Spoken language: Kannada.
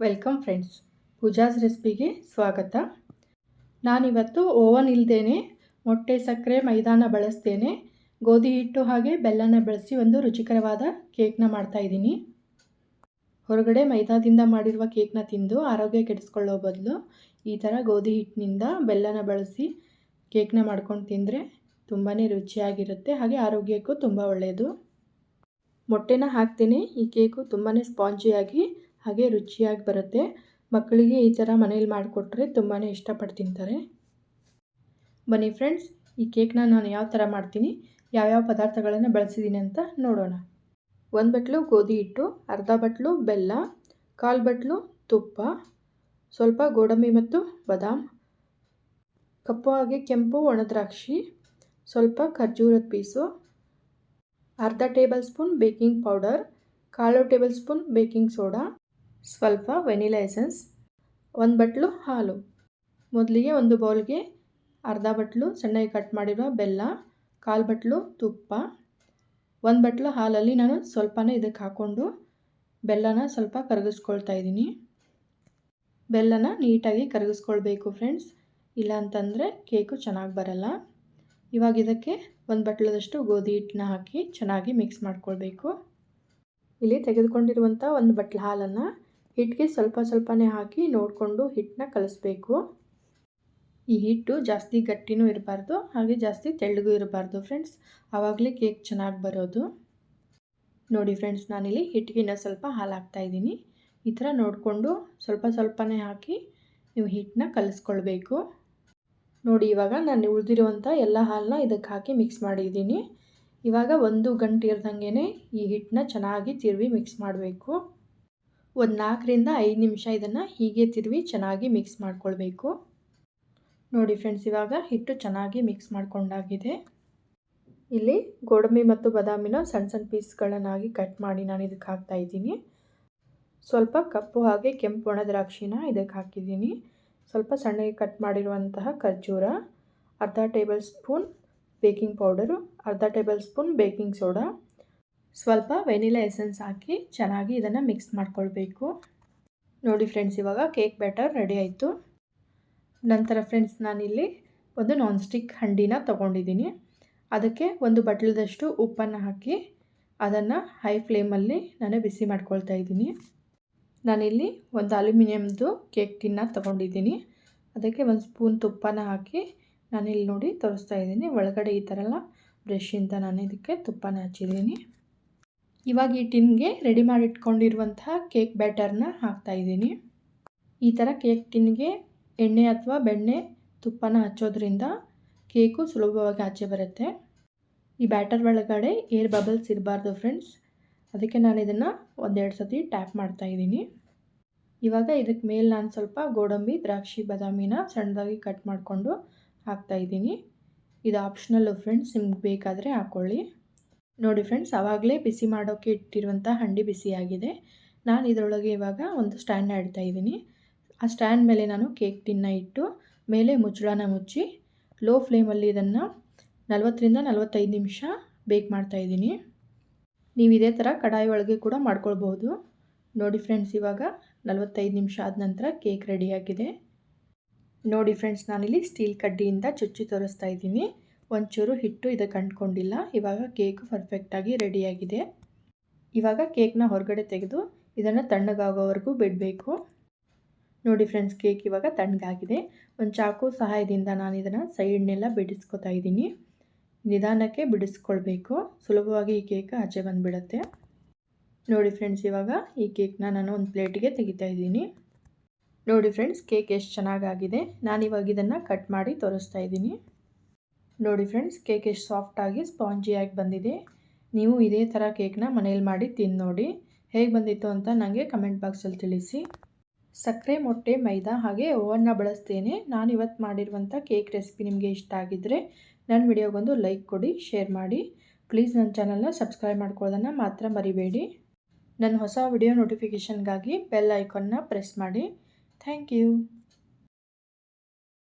Welcome friends. ಪೂಜಾಸ್ ರೆಸಿಪಿಗೆ ಸ್ವಾಗತ. ನಾನಿವತ್ತು ಓವನ್ ಇಲ್ಲದೇನೆ ಮೊಟ್ಟೆ ಸಕ್ಕರೆ ಮೈದಾನ ಬಳಸ್ತೇನೆ. ಗೋಧಿ ಹಿಟ್ಟು ಹಾಗೆ ಬೆಲ್ಲನ ಬಳಸಿ ಒಂದು ರುಚಿಕರವಾದ ಕೇಕ್ನ ಮಾಡ್ತಾಯಿದ್ದೀನಿ ಹೊರಗಡೆ ಮೈದಾದಿಂದ ಮಾಡಿರುವ ಕೇಕ್ನ ತಿಂದು ಆರೋಗ್ಯ ಕೆಡಿಸ್ಕೊಳ್ಳೋ ಬದಲು ಈ ಥರ ಗೋಧಿ ಹಿಟ್ಟಿನಿಂದ ಬೆಲ್ಲನ ಬಳಸಿ ಕೇಕ್ನ ಮಾಡ್ಕೊಂಡು ತಿಂದರೆ ತುಂಬಾ ರುಚಿಯಾಗಿರುತ್ತೆ, ಹಾಗೆ ಆರೋಗ್ಯಕ್ಕೂ ತುಂಬ ಒಳ್ಳೆಯದು ಮೊಟ್ಟೆನ ಹಾಕ್ತೀನಿ. ಈ ಕೇಕು ತುಂಬಾ ಸ್ಪಾಂಜಿಯಾಗಿ ಹಾಗೆ ರುಚಿಯಾಗಿ ಬರುತ್ತೆ. ಮಕ್ಕಳಿಗೆ ಈ ಥರ ಮನೇಲಿ ಮಾಡಿಕೊಟ್ರೆ ತುಂಬಾ ಇಷ್ಟಪಟ್ಟು ತಿಂತಾರೆ ಬನ್ನಿ ಫ್ರೆಂಡ್ಸ್, ಈ ಕೇಕ್ನ ನಾನು ಯಾವ ಥರ ಮಾಡ್ತೀನಿ, ಯಾವ್ಯಾವ ಪದಾರ್ಥಗಳನ್ನು ಬಳಸಿದ್ದೀನಿ ಅಂತ ನೋಡೋಣ. ಒಂದು ಬಟ್ಲು ಗೋಧಿ ಹಿಟ್ಟು, ಅರ್ಧ ಬಟ್ಲು ಬೆಲ್ಲ, ಕಾಲು ಬಟ್ಲು ತುಪ್ಪ, ಸ್ವಲ್ಪ ಗೋಡಂಬಿ ಮತ್ತು ಬದಾಮ್, ಕಪ್ಪು ಹಾಗೆ ಕೆಂಪು ಒಣದ್ರಾಕ್ಷಿ ಸ್ವಲ್ಪ ಖರ್ಜೂರದ ಪೀಸು, ಅರ್ಧ ಟೇಬಲ್ ಸ್ಪೂನ್ ಬೇಕಿಂಗ್ ಪೌಡರ್, ಕಾಲು ಟೇಬಲ್ ಸ್ಪೂನ್ ಬೇಕಿಂಗ್ ಸೋಡಾ ಸ್ವಲ್ಪ ವೆನಿಲಾ ಎಸೆನ್ಸ್, ಒಂದು ಬಟ್ಲು ಹಾಲು. ಮೊದಲಿಗೆ ಒಂದು ಬೌಲ್ಗೆ ಅರ್ಧ ಬಟ್ಲು ಸಣ್ಣಗೆ ಕಟ್ ಮಾಡಿರೋ ಬೆಲ್ಲ, ಕಾಲು ಬಟ್ಲು ತುಪ್ಪ. ಒಂದು ಬಟ್ಲು ಹಾಲಲ್ಲಿ ನಾನು ಸ್ವಲ್ಪನೇ ಇದಕ್ಕೆ ಹಾಕ್ಕೊಂಡು ಬೆಲ್ಲನ ಸ್ವಲ್ಪ ಕರಗಿಸ್ಕೊಳ್ತಾ ಇದ್ದೀನಿ. ಬೆಲ್ಲನ ನೀಟಾಗಿ ಕರಗಿಸ್ಕೊಳ್ಬೇಕು ಫ್ರೆಂಡ್ಸ್. ಇಲ್ಲ ಅಂತಂದರೆ ಕೇಕು ಚೆನ್ನಾಗಿ ಬರಲ್ಲ. ಇವಾಗ ಇದಕ್ಕೆ ಒಂದು ಬಟ್ಲದಷ್ಟು ಗೋಧಿ ಹಿಟ್ಟನ್ನ ಹಾಕಿ ಚೆನ್ನಾಗಿ ಮಿಕ್ಸ್ ಮಾಡ್ಕೊಳ್ಬೇಕು. ಇಲ್ಲಿ ತೆಗೆದುಕೊಂಡಿರುವಂಥ ಒಂದು ಬಟ್ಲು ಹಾಲನ್ನು ಹಿಟ್ಟಿಗೆ ಸ್ವಲ್ಪ ಸ್ವಲ್ಪನೇ ಹಾಕಿ ನೋಡಿಕೊಂಡು ಹಿಟ್ಟನ್ನ ಕಲಿಸ್ಬೇಕು. ಈ ಹಿಟ್ಟು ಜಾಸ್ತಿ ಗಟ್ಟಿನೂ ಇರಬಾರ್ದು, ಹಾಗೆ ಜಾಸ್ತಿ ತೆಳ್ಳಗೂ ಇರಬಾರ್ದು ಫ್ರೆಂಡ್ಸ್. ಆವಾಗಲೇ ಕೇಕ್ ಚೆನ್ನಾಗಿ ಬರೋದು. ನೋಡಿ ಫ್ರೆಂಡ್ಸ್, ನಾನಿಲ್ಲಿ ಹಿಟ್ಟಿಗೆ ಸ್ವಲ್ಪ ಹಾಲು ಹಾಕ್ತಾಯಿದ್ದೀನಿ ಈ ಥರ ನೋಡಿಕೊಂಡು ಸ್ವಲ್ಪ ಸ್ವಲ್ಪನೇ ಹಾಕಿ ನೀವು ಹಿಟ್ಟನ್ನ ಕಲಿಸ್ಕೊಳ್ಬೇಕು. ನೋಡಿ, ಇವಾಗ ನಾನು ಉಳಿದಿರುವಂಥ ಎಲ್ಲ ಹಾಲನ್ನ ಇದಕ್ಕೆ ಹಾಕಿ ಮಿಕ್ಸ್ ಮಾಡಿದ್ದೀನಿ. ಇವಾಗ ಒಂದು ಗಂಟೆ ಇರ್ದಂಗೆ ಈ ಹಿಟ್ಟನ್ನ ಚೆನ್ನಾಗಿ ತಿರುವಿ ಮಿಕ್ಸ್ ಮಾಡಬೇಕು. ಒಂದು ನಾಲ್ಕರಿಂದ ಐದು ನಿಮಿಷ ಇದನ್ನು ಹೀಗೆ ತಿರುವಿ ಚೆನ್ನಾಗಿ ಮಿಕ್ಸ್ ಮಾಡ್ಕೊಳ್ಬೇಕು. ನೋಡಿ ಫ್ರೆಂಡ್ಸ್ ಇವಾಗ ಹಿಟ್ಟು ಚೆನ್ನಾಗಿ ಮಿಕ್ಸ್ ಮಾಡಿಕೊಂಡಾಗಿದೆ. ಇಲ್ಲಿ ಗೋಡಂಬಿ ಮತ್ತು ಬಾದಾಮಿನ ಸಣ್ಣ ಸಣ್ಣ ಪೀಸ್ಗಳನ್ನಾಗಿ ಕಟ್ ಮಾಡಿ ನಾನು ಇದಕ್ಕೆ ಹಾಕ್ತಾ ಇದ್ದೀನಿ. ಸ್ವಲ್ಪ ಕಪ್ಪು ಹಾಗೆ ಕೆಂಪು ಒಣ ದ್ರಾಕ್ಷಿನ ಇದಕ್ಕೆ ಹಾಕಿದ್ದೀನಿ. ಸ್ವಲ್ಪ ಸಣ್ಣಗೆ ಕಟ್ ಮಾಡಿರುವಂತಹ ಖರ್ಜೂರ, ಅರ್ಧ ಟೇಬಲ್ ಸ್ಪೂನ್ ಬೇಕಿಂಗ್ ಪೌಡರು ಅರ್ಧ ಟೇಬಲ್ ಸ್ಪೂನ್ ಬೇಕಿಂಗ್ ಸೋಡಾ ಸ್ವಲ್ಪ ವೆನಿಲಾ ಎಸೆನ್ಸ್ ಹಾಕಿ ಚೆನ್ನಾಗಿ ಇದನ್ನು ಮಿಕ್ಸ್ ಮಾಡ್ಕೊಳ್ಬೇಕು. ನೋಡಿ ಫ್ರೆಂಡ್ಸ್, ಇವಾಗ ಕೇಕ್ ಬ್ಯಾಟರ್ ರೆಡಿ ಆಯಿತು. ನಂತರ ಫ್ರೆಂಡ್ಸ್, ನಾನಿಲ್ಲಿ ಒಂದು ನಾನ್ ಸ್ಟಿಕ್ ಹಂಡಿನ ತೊಗೊಂಡಿದ್ದೀನಿ. ಅದಕ್ಕೆ ಒಂದು ಬಟ್ಲದಷ್ಟು ಉಪ್ಪನ್ನು ಹಾಕಿ ಅದನ್ನು ಹೈ ಫ್ಲೇಮಲ್ಲಿ ನಾನು ಬಿಸಿ ಮಾಡ್ಕೊಳ್ತಾ ಇದ್ದೀನಿ. ನಾನಿಲ್ಲಿ ಒಂದು ಅಲ್ಯೂಮಿನಿಯಮ್ದು ಕೇಕ್ ಟಿನ್ನ ತೊಗೊಂಡಿದ್ದೀನಿ. ಅದಕ್ಕೆ ಒಂದು ಸ್ಪೂನ್ ತುಪ್ಪನ ಹಾಕಿ ನಾನಿಲ್ಲಿ ನೋಡಿ ತೋರಿಸ್ತಾ ಇದ್ದೀನಿ. ಒಳಗಡೆ ಈ ಥರ ಎಲ್ಲ ಬ್ರಷಿಂದ ನಾನು ಇದಕ್ಕೆ ತುಪ್ಪನ ಹಚ್ಚಿದ್ದೀನಿ. ಇವಾಗ ಈ ಟಿನ್ಗೆ ರೆಡಿ ಮಾಡಿಟ್ಕೊಂಡಿರುವಂತಹ ಕೇಕ್ ಬ್ಯಾಟರ್ನ ಹಾಕ್ತಾಯಿದ್ದೀನಿ ಈ ಥರ ಕೇಕ್ ಟಿನ್ಗೆ ಎಣ್ಣೆ ಅಥವಾ ಬೆಣ್ಣೆ ತುಪ್ಪನ ಹಚ್ಚೋದ್ರಿಂದ ಕೇಕು ಸುಲಭವಾಗಿ ಆಚೆ ಬರುತ್ತೆ. ಈ ಬ್ಯಾಟರ್ ಒಳಗಡೆ ಏರ್ ಬಬಲ್ಸ್ ಇರಬಾರ್ದು ಫ್ರೆಂಡ್ಸ್. ಅದಕ್ಕೆ ನಾನು ಇದನ್ನು ಒಂದೆರಡು ಸತಿ ಟ್ಯಾಪ್ ಮಾಡ್ತಾಯಿದ್ದೀನಿ ಇವಾಗ ಇದಕ್ಕೆ ಮೇಲೆ ನಾನು ಸ್ವಲ್ಪ ಗೋಡಂಬಿ, ದ್ರಾಕ್ಷಿ, ಬಾದಾಮಿನ ಸಣ್ಣದಾಗಿ ಕಟ್ ಮಾಡಿಕೊಂಡು ಹಾಕ್ತಾಯಿದ್ದೀನಿ ಇದು ಆಪ್ಷನಲ್ಲು ಫ್ರೆಂಡ್ಸ್, ನಿಮ್ಗೆ ಬೇಕಾದರೆ ಹಾಕ್ಕೊಳ್ಳಿ ನೋಡಿ ಫ್ರೆಂಡ್ಸ್ ಆವಾಗಲೇ ಬಿಸಿ ಮಾಡೋಕ್ಕೆ ಇಟ್ಟಿರುವಂಥ ಹಂಡಿ ಬಿಸಿಯಾಗಿದೆ. ನಾನು ಇದರೊಳಗೆ ಇವಾಗ ಒಂದು ಸ್ಟ್ಯಾಂಡ್ನ ಇಡ್ತಾ ಇದ್ದೀನಿ. ಆ ಸ್ಟ್ಯಾಂಡ್ ಮೇಲೆ ನಾನು ಕೇಕ್ ಟಿನ್ನ ಇಟ್ಟು, ಮೇಲೆ ಮುಚ್ಚಳನ ಮುಚ್ಚಿ ಲೋ ಫ್ಲೇಮಲ್ಲಿ ಇದನ್ನು ನಲವತ್ತರಿಂದ ನಲವತ್ತೈದು ನಿಮಿಷ ಬೇಕ್ ಮಾಡ್ತಾಯಿದ್ದೀನಿ ನೀವು ಇದೇ ಥರ ಕಡಾಯಿ ಒಳಗೆ ಕೂಡ ಮಾಡ್ಕೊಳ್ಬೋದು ನೋಡಿ ಫ್ರೆಂಡ್ಸ್ ಇವಾಗ ನಲವತ್ತೈದು ನಿಮಿಷ ಆದ ನಂತರ ಕೇಕ್ ರೆಡಿಯಾಗಿದೆ ನೋಡಿ ಫ್ರೆಂಡ್ಸ್ ನಾನಿಲ್ಲಿ ಸ್ಟೀಲ್ ಕಡ್ಡಿಯಿಂದ ಚುಚ್ಚಿ ತೋರಿಸ್ತಾ ಇದ್ದೀನಿ. ಒಂಚೂರು ಹಿಟ್ಟು ಇದಕ್ಕೆ ಅಂಟ್ಕೊಂಡಿಲ್ಲ ಇವಾಗ ಕೇಕು ಪರ್ಫೆಕ್ಟಾಗಿ ರೆಡಿಯಾಗಿದೆ ಇವಾಗ ಕೇಕ್ನ ಹೊರಗಡೆ ತೆಗೆದು ಇದನ್ನು ತಣ್ಣಗಾಗೋವರೆಗೂ ಬಿಡಬೇಕು. ನೋಡಿ ಫ್ರೆಂಡ್ಸ್ ಕೇಕ್ ಇವಾಗ ತಣ್ಣಗಾಗಿದೆ. ಒಂದು ಚಾಕು ಸಹಾಯದಿಂದ ನಾನು ಇದನ್ನು ಸೈಡ್ನೆಲ್ಲ ಬಿಡಿಸ್ಕೊತಾ ಇದ್ದೀನಿ. ನಿಧಾನಕ್ಕೆ ಬಿಡಿಸ್ಕೊಳ್ಬೇಕು. ಸುಲಭವಾಗಿ ಈ ಕೇಕ್ ಆಚೆ ಬಂದುಬಿಡುತ್ತೆ. ನೋಡಿ ಫ್ರೆಂಡ್ಸ್ ಇವಾಗ ಈ ಕೇಕ್ನ ನಾನು ಒಂದು ಪ್ಲೇಟಿಗೆ ತೆಗಿತಾ ಇದ್ದೀನಿ. ನೋಡಿ ಫ್ರೆಂಡ್ಸ್ ಕೇಕ್ ಎಷ್ಟು ಚೆನ್ನಾಗಾಗಿದೆ. ನಾನಿವಾಗ ಇದನ್ನು ಕಟ್ ಮಾಡಿ ತೋರಿಸ್ತಾ ಇದ್ದೀನಿ. ನೋಡಿ ಫ್ರೆಂಡ್ಸ್ ಕೇಕ್ ಎಷ್ಟು ಸಾಫ್ಟಾಗಿ ಸ್ಪಾಂಜಿಯಾಗಿ ಬಂದಿದೆ. ನೀವು ಇದೇ ಥರ ಕೇಕ್ನ ಮನೇಲಿ ಮಾಡಿ ತಿಂದು ನೋಡಿ. ಹೇಗೆ ಬಂದಿತ್ತು ಅಂತ ನನಗೆ ಕಮೆಂಟ್ ಬಾಕ್ಸಲ್ಲಿ ತಿಳಿಸಿ. ಸಕ್ಕರೆ ಮೊಟ್ಟೆ, ಮೈದಾ ಹಾಗೆ ಓವನ್ನ ಬಳಸ್ತೇನೆ. ನಾನು ಇವತ್ತು ಮಾಡಿರುವಂಥ ಕೇಕ್ ರೆಸಿಪಿ ನಿಮಗೆ ಇಷ್ಟ ಆಗಿದ್ದರೆ ನನ್ನ ವಿಡಿಯೋಗೊಂದು ಲೈಕ್ ಕೊಡಿ ಶೇರ್ ಮಾಡಿ. ಪ್ಲೀಸ್ ನನ್ನ ಚಾನಲ್ನ ಸಬ್ಸ್ಕ್ರೈಬ್ ಮಾಡ್ಕೊಳ್ಳೋದನ್ನು ಮಾತ್ರ ಮರಿಬೇಡಿ. ನನ್ನ ಹೊಸ ವಿಡಿಯೋ ನೋಟಿಫಿಕೇಷನ್ಗಾಗಿ ಬೆಲ್ ಐಕಾನ್ನ ಪ್ರೆಸ್ ಮಾಡಿ. Thank you